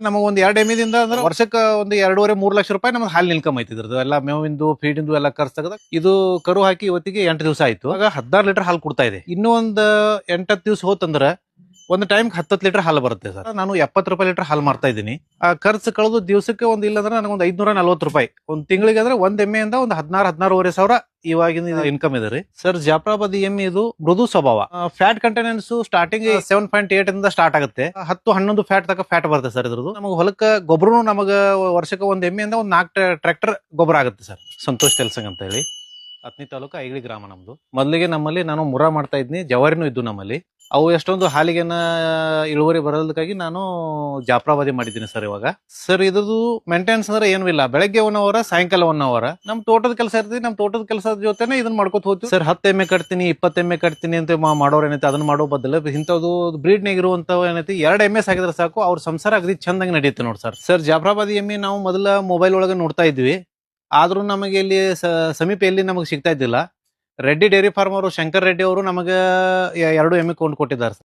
ನಮಗೆ ಒಂದು ಎರಡು ಎಮ್ಮಿದಿಂದ ಅಂದ್ರೆ ವರ್ಷಕ್ಕೆ ಒಂದು ಎರಡೂವರೆ ಮೂರು ಲಕ್ಷ ರೂಪಾಯಿ ನಮ್ಗೆ ಹಾಲು ಇನ್ಕಮ್ ಐತಿ ಇದ್ರದ್ದು. ಎಲ್ಲ ಮೇವಿಂದು ಫೀಡಿಂದು ಎಲ್ಲ ಖರ್ಚು ತೆಗೆದ ಇದು ಕರು ಹಾಕಿ ಇವತ್ತಿಗೆ ಎಂಟು ದಿವಸ ಆಯ್ತು. ಆಗ ಹದಿನಾರು ಲೀಟರ್ ಹಾಲು ಕೊಡ್ತಾ ಇದೆ. ಇನ್ನೂ ಒಂದು ಎಂಟತ್ತು ದಿವಸ ಹೋತಂದ್ರೆ ಒಂದು ಟೈಮ್ ಹತ್ತತ್ತು ಲೀಟರ್ ಹಾಲು ಬರುತ್ತೆ ಸರ್. ನಾನು ಎಪ್ಪತ್ತು ರೂಪಾಯಿ ಲೀಟರ್ ಹಾಲು ಮಾರ್ತಾ ಇದ್ದೀನಿ. ಆ, ಖರ್ಚು ಕಳೆದು ದಿವಸಕ್ಕೆ ಒಂದು ಇಲ್ಲಂದ್ರೆ ನನಗೆ ಒಂದು ಐದ್ನೂರ ನಲ್ವತ್ತು ರೂಪಾಯಿ. ಒಂದು ತಿಂಗಳಿಗೆ ಅಂದ್ರೆ ಒಂದ್ ಎಮ್ಮೆಯಿಂದ ಒಂದು ಹದಿನಾರು, ಹದಿನಾರೂವರೆ ಸಾವಿರ ಇವಾಗಿನ ಇನ್ಕಮ್ ಇದೆ ರೀ. ಸರ್, ಜಾಫ್ರಾಬಾದಿ ಎಮ್ಮೆ ಇದು ಮೃದು ಸ್ವಭಾವ. Fat contents starting seven point eight ಇಂದ ಸ್ಟಾರ್ಟ್ ಆಗುತ್ತೆ. ಹತ್ತು, ಹನ್ನೊಂದು ಫ್ಯಾಟ್ ತಕ ಫ್ಯಾಟ್ ಬರುತ್ತೆ ಸರ್ ಇದ್ರದ್ದು. ನಮಗೆ ಹೊಲಕ್ಕ ಗೊಬ್ಬರನು ನಮಗೆ ವರ್ಷಕ್ಕೆ ಒಂದು ಎಮ್ಮೆಯಿಂದ ಒಂದು ನಾಲ್ಕು ಟ್ರ್ಯಾಕ್ಟರ್ ಗೊಬ್ಬರ ಆಗುತ್ತೆ ಸರ್. ಸಂತೋಷ್ ತೆಲ್ಸಂಗ್ ಅಂತ ಹೇಳಿ. ಹತ್ತನೇ ತಾಲೂಕು ಐಗಳಿ ಗ್ರಾಮ ನಮ್ದು. ಮೊದಲಿಗೆ ನಮ್ಮಲ್ಲಿ ನಾನು ಮುರ ಮಾಡ್ತಾ ಇದ್ನಿ. ಜವಾರಿನೂ ಇದ್ದು ನಮ್ಮಲ್ಲಿ. ಅವು ಎಷ್ಟೊಂದು ಹಾಲಿಗೆನ ಇಳುವರಿ ಬರೋದಕ್ಕಾಗಿ ನಾನು ಜಾಫ್ರಾಬಾದಿ ಮಾಡಿದ್ದೀನಿ ಸರ್ ಇವಾಗ. ಸರ್, ಇದ್ರದ್ದು ಮೇಂಟೆನೆನ್ಸ್ ಅಂದ್ರೆ ಏನೂ ಇಲ್ಲ. ಬೆಳಗ್ಗೆ ಒನ್ ಅವರ್ ಸಾಯಂಕಾಲ ಒನ್ ಅವರ್ ನಮ್ ತೋಟದ ಕೆಲಸ ಇರ್ತೀವಿ ನಮ್ ತೋಟದ ಕೆಲಸದ ಜೊತೆನೆ ಇದನ್ನ ಮಾಡ್ಕೊತ ಹೋಗ್ತೀವಿ. ಸರ್, ಹತ್ತು ಎಮ್ಮೆ ಕಟ್ತೀನಿ, ಇಪ್ಪತ್ತು ಎಮ್ಮೆ ಕಟ್ತೀನಿ ಅಂತ ಮಾಡೋರು ಏನೈತೆ, ಅದನ್ನ ಮಾಡೋ ಬದಲು ಇಂಥದ್ದು ಬ್ರೀಡ್ನಾಗ ಇರುವಂತವ್ ಏನೈತಿ, ಎರಡು ಎಮ್ಮೆ ಸಾಕಿದ್ರೆ ಸಾಕು, ಅವ್ರ ಸಂಸಾರ ಅಗದಿ ಚಂದಂಗೆ ನಡೆಯುತ್ತೆ ನೋಡಿ ಸರ್. ಸರ್, ಜಾಫ್ರಾಬಾದಿ ಎಮ್ಮೆ ನಾವು ಮೊದಲ ಮೊಬೈಲ್ ಒಳಗೆ ನೋಡ್ತಾ ಇದ್ವಿ. ಆದ್ರೂ ನಮಗೆ ಇಲ್ಲಿ ಸಮೀಪ ಎಲ್ಲಿ ನಮಗೆ ಸಿಗ್ತಾ ಇದ್ದಿಲ್ಲ. ರೆಡ್ಡಿ ಡೈರಿ ಫಾರ್ಮ್ ಅವರು ಶಂಕರ್ ರೆಡ್ಡಿ ಅವರು ನಮಗೆ ಎರಡು ಎಮ್ಮೆ ಕೊಂಡು ಕೊಟ್ಟಿದ್ದಾರೆ